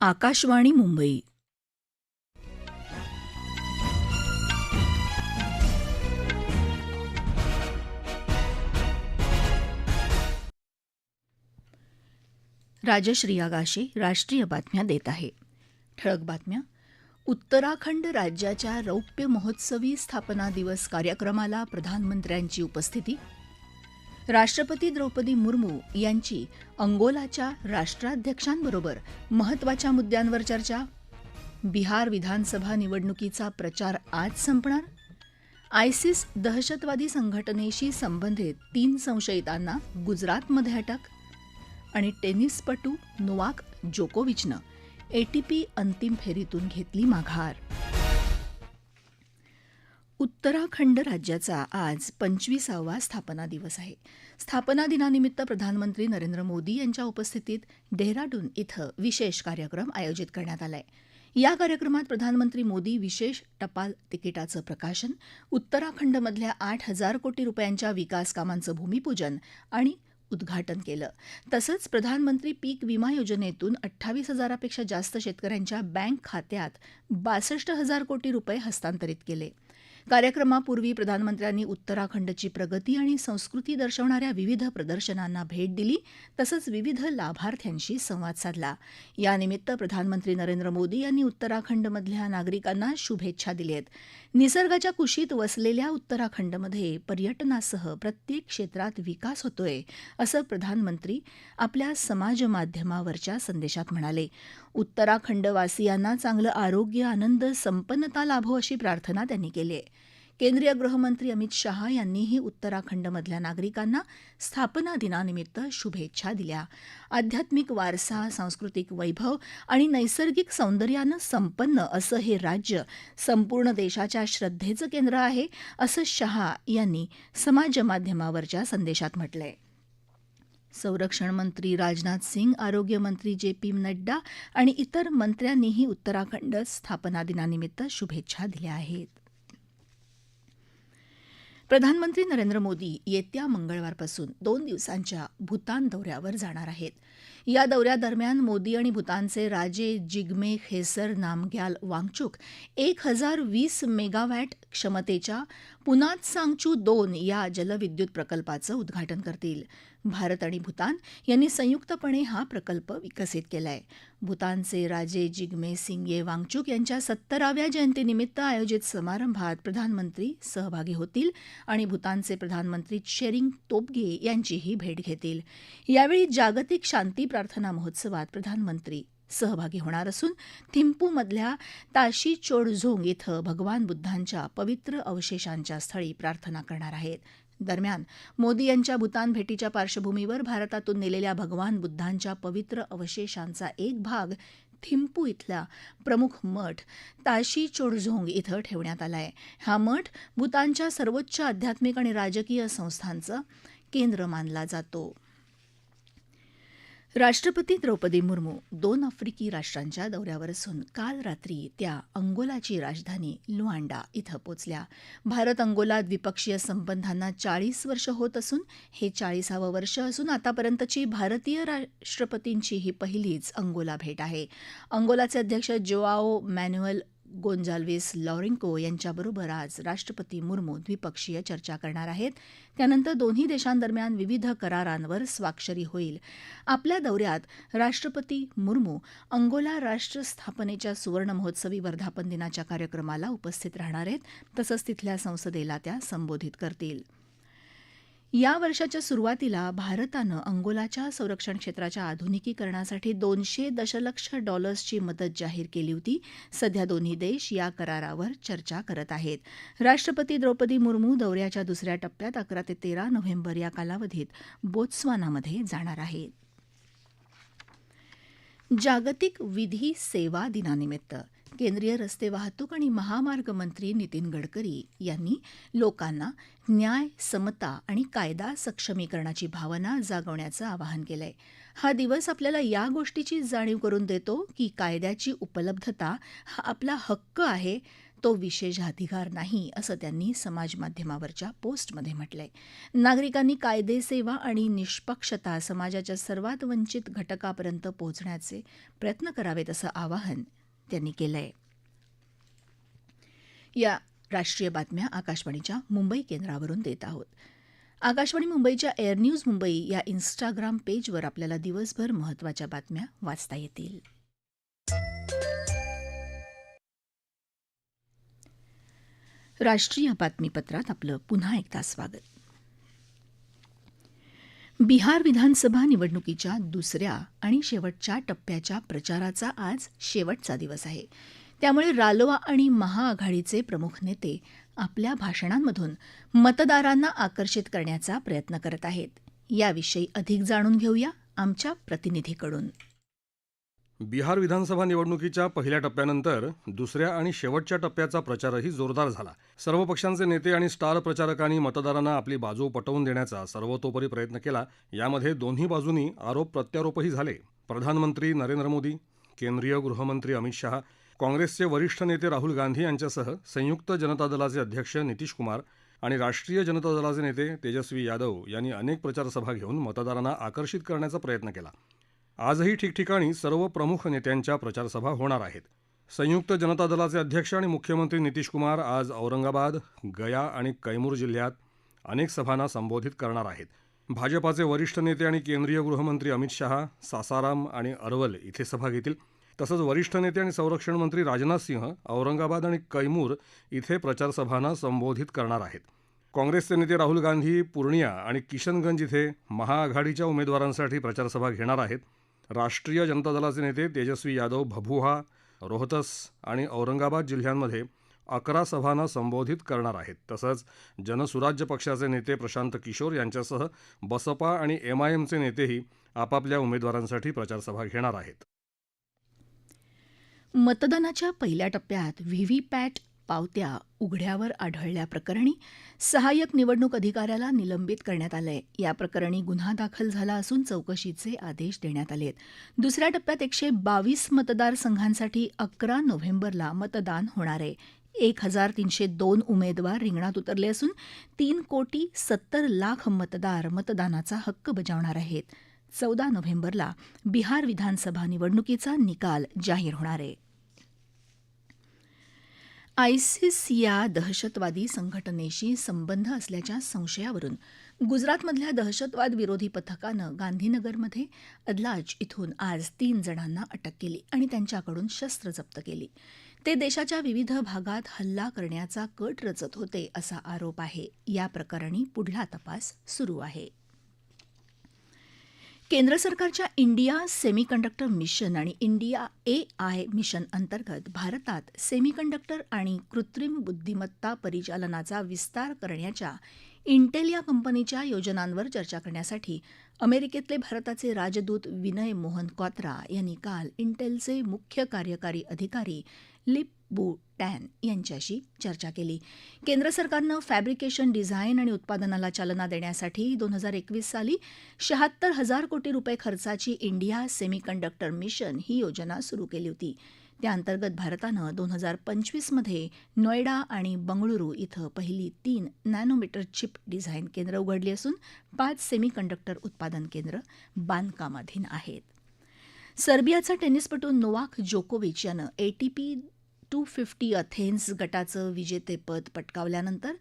आकाशवाणी मुंबई. राजश्री आगाशे राष्ट्रीय बातम्या देत आहे. ठळक बातम्या. उत्तराखंड राज्याच्या रौप्य महोत्सवी स्थापना दिवस कार्यक्रमाला प्रधानमंत्र्यांची उपस्थिती राष्ट्रपती द्रौपदी मुर्मू यांची अंगोलाच्या राष्ट्राध्यक्षांबरोबर महत्त्वाच्या मुद्द्यांवर चर्चा. बिहार विधानसभा निवडणुकीचा प्रचार आज संपणार? आयसिस दहशतवादी संघटनेशी संबंधित तीन संशयितांना गुजरातमध्ये अटक. आणि टेनिसपटू नोवाक जोकोविचनं एटीपी अंतिम फेरीतून घेतली माघार. उत्तराखंड राज्याचा आज पंचवीसावा स्थापना दिवस आहे. स्थापना दिनानिमित्त प्रधानमंत्री नरेंद्र मोदी यांच्या उपस्थितीत डेहराडून इथं विशेष कार्यक्रम आयोजित करण्यात आलाय. या कार्यक्रमात प्रधानमंत्री मोदी विशेष टपाल तिकिटाचं प्रकाशन उत्तराखंडमधल्या आठ हजार कोटी रुपयांच्या विकास कामांचं भूमिपूजन आणि उद्घाटन केलं. तसंच प्रधानमंत्री पीक विमा योजनेतून अठ्ठावीस हजारापेक्षा जास्त शेतकऱ्यांच्या बँक खात्यात बासष्ट हजार कोटी रुपये हस्तांतरित केले. कार्यक्रमापूर्वी प्रधानमंत्र्यांनी उत्तराखंडची प्रगती आणि संस्कृती दर्शवणाऱ्या विविध प्रदर्शनांना भेट दिली तसंच विविध लाभार्थ्यांशी संवाद साधला. यानिमित्त प्रधानमंत्री नरेंद्र मोदी यांनी उत्तराखंडमधल्या नागरिकांना शुभेच्छा दिल्या आहेत. निसर्गाच्या कुशीत वसलेल्या उत्तराखंडमध्ये पर्यटनासह प्रत्येक क्षेत्रात विकास होतोय असं प्रधानमंत्री आपल्या समाजमाध्यमावरच्या संदेशात म्हणाले. उत्तराखंडवासियांना चांगलं आरोग्य आनंद संपन्नता लाभो अशी प्रार्थना त्यांनी केली आहे. केंद्रीय गृहमंत्री अमित शहा यांनीही उत्तराखंडमधल्या नागरिकांना स्थापना दिनानिमित्त शुभेच्छा दिल्या. आध्यात्मिक वारसा सांस्कृतिक वैभव आणि नैसर्गिक सौंदर्यानं संपन्न असं हे राज्य संपूर्ण देशाच्या श्रद्धेचं केंद्र आहे असं शहा यांनी समाजमाध्यमावरच्या संदेशात म्हटलंय. संरक्षण मंत्री राजनाथ सिंग आरोग्यमंत्री जे पी नड्डा आणि इतर मंत्र्यांनीही उत्तराखंड स्थापना दिनानिमित्त शुभेच्छा दिल्या आहेत. प्रधानमंत्री नरेंद्र मोदी येत्या मंगळवारपासून दोन दिवसांच्या भूतान दौऱ्यावर जाणार आहेत. या दौऱ्यादरम्यान मोदी आणि भूतानचे राजे जिग्मे खेसर नामग्याल वांगचुक एक हजार वीस मेगावॅट क्षमतेच्या पुनात सांगचू दोन या जलविद्युत प्रकल्पाचं उद्घाटन करतील. भारत आणि भूतान यांनी संयुक्तपणे हा प्रकल्प विकसित केलाय. भूतानचे राजे जिग्मे सिंगे वांगचुक यांच्या सत्तराव्या जयंतीनिमित्त आयोजित समारंभात प्रधानमंत्री सहभागी होतील आणि भूतानचे प्रधानमंत्री शेरिंग तोबगे यांचीही भेट घेतील. यावेळी जागतिक शांती प्रार्थना महोत्सवात प्रधानमंत्री सहभागी होणार असून थिंपूमधल्या ताशी चोडझोंग इथं भगवान बुद्धांच्या पवित्र अवशेषांच्या स्थळी प्रार्थना करणार आहेत. दरम्यान मोदी यांच्या भूतान भेटीच्या पार्श्वभूमीवर भारतातून नेलेल्या भगवान बुद्धांच्या पवित्र अवशेषांचा एक भाग थिम्पू इथला प्रमुख मठ ताशी चोडझोंग इथं ठेवण्यात आला आहे हा मठ भूतानच्या सर्वोच्च आध्यात्मिक आणि राजकीय संस्थांचं केंद्र मानला जातो. राष्ट्रपती द्रौपदी मुर्मू दोन आफ्रिकी राष्ट्रांच्या दौऱ्यावर असून काल रात्री त्या अंगोलाची राजधानी लुआंडा इथं पोचल्या. भारत अंगोला द्विपक्षीय संबंधांना चाळीस वर्ष होत असून हे चाळीसावं वर्ष असून आतापर्यंतची भारतीय राष्ट्रपतींची ही पहिलीच अंगोला भेट आहे. अंगोलाचे अध्यक्ष जोआओ मॅन्युअल गोंजाल्विस लॉरेन्को यांच्याबरोबर आज राष्ट्रपती मुर्मू द्विपक्षीय चर्चा करणार आहेत. त्यानंतर दोन्ही देशांदरम्यान विविध करारांवर स्वाक्षरी होईल. आपल्या दौऱ्यात राष्ट्रपती मुर्मू अंगोला राष्ट्र स्थापनेच्या सुवर्ण महोत्सवी वर्धापन दिनाच्या कार्यक्रमाला उपस्थित राहणार आहेत. तसंच तिथल्या संसदेला त्या संबोधित करतील. या वर्षाच्या सुरुवातीला भारतानं अंगोलाच्या संरक्षण क्षेत्राच्या आधुनिकीकरणासाठी दोनशे दशलक्ष डॉलर्सची मदत जाहीर केली होती. सध्या दोन्ही देश या करारावर चर्चा करत आहेत. राष्ट्रपती द्रौपदी मुर्मू दौऱ्याच्या दुसऱ्या टप्प्यात अकरा ते तेरा नोव्हेंबर या कालावधीत बोत्स्वानामध्ये जाणार आहेत. जागतिक विधी सेवा दिनानिमित्त केंद्रीय रस्ते वाहतूक आणि महामार्ग मंत्री नितीन गडकरी यांनी लोकांना न्याय समता आणि कायदा सक्षमीकरणाची भावना जागवण्याचं आवाहन केलंय. हा दिवस आपल्याला या गोष्टीची जाणीव करून देतो की कायद्याची उपलब्धता हा आपला हक्क आहे तो विशेष अधिकार नाही असं त्यांनी समाजमाध्यमावरच्या पोस्टमध्ये म्हटलंय. नागरिकांनी कायदे सेवा आणि निष्पक्षता समाजाच्या सर्वात वंचित घटकापर्यंत पोहोचण्याचे प्रयत्न करावेत असं आवाहन त्यांनी केलंय. या राष्ट्रीय बातम्या आकाशवाणीच्या मुंबई केंद्रावरून देत आहोत. आकाशवाणी मुंबईच्या एअर न्यूज मुंबई या इन्स्टाग्राम पेजवर आपल्याला दिवसभर महत्त्वाच्या बातम्या वाचता येतील. राष्ट्रीय बातमीपत्रात आपलं पुन्हा एकदा स्वागत. बिहार विधानसभा निवडणुकीच्या दुसऱ्या आणि शेवटच्या टप्प्याच्या प्रचाराचा आज शेवटचा दिवस आहे. त्यामुळे रालोआ आणि महाआघाडीचे प्रमुख नेते आपल्या भाषणांमधून मतदारांना आकर्षित करण्याचा प्रयत्न करत आहेत. याविषयी अधिक जाणून घेऊया आमच्या प्रतिनिधीकडून. बिहार विधानसभा निवडणुकीच्या पहिल्या टप्प्यानंतर दुसऱ्या आणि शेवटच्या टप्प्याचा प्रचारही जोरदार झाला. सर्व पक्षांचे नेते आणि स्टार प्रचारकांनी मतदारांना आपली बाजू पटवून देण्याचा सर्वतोपरी प्रयत्न केला. यामध्ये दोन्ही बाजूंनी आरोप प्रत्यारोपही झाले. प्रधानमंत्री नरेंद्र मोदी केंद्रीय गृहमंत्री अमित शहा काँग्रेसचे वरिष्ठ नेते राहुल गांधी यांच्यासह संयुक्त जनता दलाचे अध्यक्ष नितीश कुमार आणि राष्ट्रीय जनता दलाचे नेते तेजस्वी यादव यांनी अनेक प्रचारसभा घेऊन मतदारांना आकर्षित करण्याचा प्रयत्न केला. आजही ठिकठिकाणी सर्व प्रमुख नेत्यांच्या प्रचारसभा होणार आहेत. संयुक्त जनता दलाचे अध्यक्ष आणि मुख्यमंत्री नितीश कुमार आज औरंगाबाद गया आणि कैमूर जिल्ह्यात अनेक सभांना संबोधित करणार आहेत. भाजपाचे वरिष्ठ नेते आणि केंद्रीय गृहमंत्री अमित शहा सासाराम आणि अरवल इथे सभा घेतील. तसंच वरिष्ठ नेते आणि संरक्षण मंत्री राजनाथ सिंह औरंगाबाद आणि कैमूर इथे प्रचारसभांना संबोधित करणार आहेत. काँग्रेसचे नेते राहुल गांधी पूर्णिया आणि किशनगंज इथे महाआघाडीच्या उमेदवारांसाठी प्रचारसभा घेणार आहेत. राष्ट्रीय जनता दलाचे नेते तेजस्वी यादव भभुहा रोहतस आणि औरंगाबाद जिल्ह्यांमध्ये अकरा सभांना संबोधित करणार आहेत. तसंच जनसुराज्य पक्षाचे नेते प्रशांत किशोर यांच्यासह बसपा आणि एमआयएमचे नेतेही आपापल्या उमेदवारांसाठी प्रचारसभा घेणार आहेत. मतदानाच्या पहिल्या टप्प्यात व्हीव्हीपॅट पावत्या उघड्यावर आढळल्याप्रकरणी सहाय्यक निवडणूक अधिकाऱ्याला निलंबित करण्यात आलंय. या प्रकरणी गुन्हा दाखल झाला असून चौकशीचे आदेश देण्यात आले आहेत दुसऱ्या टप्प्यात एकशे बावीस मतदारसंघांसाठी अकरा नोव्हेंबरला मतदान होणार आहे. एक हजार तीनशे दोन उमेदवार रिंगणात उतरले असून तीन कोटी सत्तर लाख मतदार मतदानाचा हक्क बजावणार आहेत. चौदा नोव्हेंबरला बिहार विधानसभा निवडणुकीचा निकाल जाहीर होणार आहे. आयसिस या दहशतवादी संघटनेशी संबंध असल्याच्या संशयावरून गुजरातमधल्या दहशतवाद विरोधी पथकानं गांधीनगरमध्ये अदलाज इथून आज तीन जणांना अटक केली आणि त्यांच्याकडून शस्त्र जप्त केली. ते देशाच्या विविध भागात हल्ला करण्याचा कट रचत होते असा आरोप आहे. या प्रकरणी पुढला तपास सुरू आहे. केंद्र सरकारच्या इंडिया सेमीकंडक्टर मिशन आणि इंडिया ए आय मिशन अंतर्गत भारतात सेमीकंडक्टर आणि कृत्रिम बुद्धिमत्ता परिचालनाचा विस्तार करण्याच्या इंटेल या कंपनीच्या योजनांवर चर्चा करण्यासाठी अमेरिकेतले भारताचे राजदूत विनय मोहन क्वात्रा यांनी काल इंटेलचे मुख्य कार्यकारी अधिकारी लिप बू टॅन यांच्याशी चर्चा केली. केंद्र सरकारनं फॅब्रिकेशन डिझाईन आणि उत्पादनाला चालना देण्यासाठी दोन हजार एकवीस साली शहात्तर हजार कोटी रुपये खर्चाची इंडिया सेमीकंडक्टर मिशन ही योजना सुरू केली होती. त्याअंतर्गत भारतानं दोन हजार पंचवीसमध्ये नोएडा आणि बंगळुरू इथं पहिली तीन नॅनोमीटर चिप डिझाईन केंद्र उघडली असून पाच सेमीकंडक्टर उत्पादन केंद्र बांधकामाधीन आहेत. सर्बियाचा टेनिसपटू नोवाक जोकोविच यानं एटीपी टू फिफ्टी अथेन्स गटाचं विजेतेपद पटकावल्यानंतर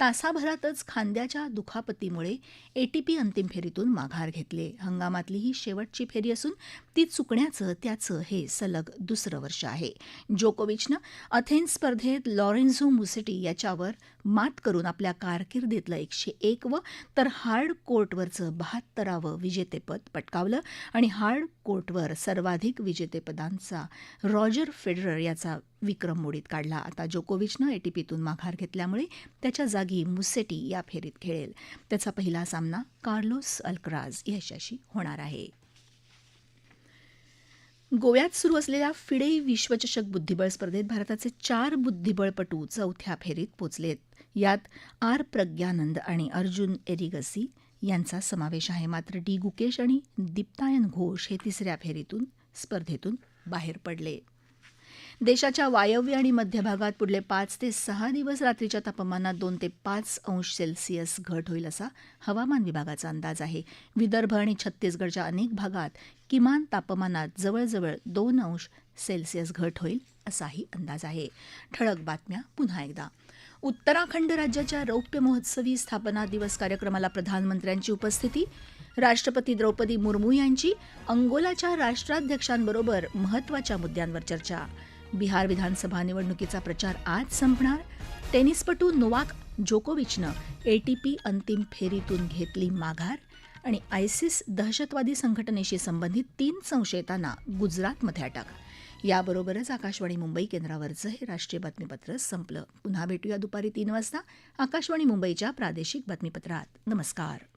तासाभरातच खांद्याच्या दुखापतीमुळे एटीपी अंतिम फेरीतून माघार घेतले. हंगामातली ही शेवटची फेरी असून ती चुकण्याचं त्याचं हे सलग दुसरं वर्ष आहे. जोकोविचनं अथेन्स स्पर्धेत लॉरेन्झो मुसेटी याच्यावर मात करून आपल्या कारकिर्दीतलं एकशे एकवं तर हार्ड कोर्टवरचं बहात्तरावं विजेतेपद पटकावलं आणि हार्ड कोर्टवर सर्वाधिक विजेतेपदांचा रॉजर फेडरर याचा विक्रम मोडीत काढला. आता जोकोविचनं एटीपीतून माघार घेतल्यामुळे त्याच्या जागी मुसेटी या फेरीत खेळेल. त्याचा पहिला सामना कार्लोस अल्क्राज याच्याशी होणार आहे. गोव्यात सुरू असलेल्या फिडे विश्वचषक बुद्धिबळ स्पर्धेत भारताचे चार बुद्धिबळपटू चौथ्या फेरीत पोचलेत. यात आर प्रज्ञानंद आणि अर्जुन एरिगसी यांचा समावेश आहे. मात्र डी गुकेश आणि दीप्तायन घोष हे तिसऱ्या फेरीतून स्पर्धेतून बाहेर पडले. देशाच्या वायव्य आणि मध्य भागात पुढले पाच ते सहा दिवस रात्रीच्या तापमानात दोन ते पाच अंश सेल्सिअस घट होईल असा हवामान विभागाचा अंदाज आहे. विदर्भ आणि छत्तीसगडच्या अनेक भागात किमान तापमानात जवळजवळ दोन अंश सेल्सिअस घट होईल असाही अंदाज आहे. ठळक बातम्या पुन्हा एकदा. उत्तराखंड राज्याच्या रौप्य महोत्सवी स्थापना दिवस कार्यक्रमाला प्रधानमंत्र्यांची उपस्थिती राष्ट्रपती द्रौपदी मुर्मू यांची अंगोलाच्या राष्ट्राध्यक्षांबरोबर महत्त्वाच्या मुद्द्यांवर चर्चा. बिहार विधानसभा निवडणुकीचा प्रचार आज संपणार. टेनिसपटू नोवाक जोकोविचनं एटीपी अंतिम फेरीतून घेतली माघार आणि आयसिस दहशतवादी संघटनेशी संबंधित तीन संशयितांना गुजरातमध्ये अटक. याबरोबरच आकाशवाणी मुंबई केंद्रावरचं हे राष्ट्रीय बातमीपत्र संपलं. पुन्हा भेटूया दुपारी तीन वाजता. आकाशवाणी मुंबईच्या प्रादेशिक बातमीपत्रात. नमस्कार.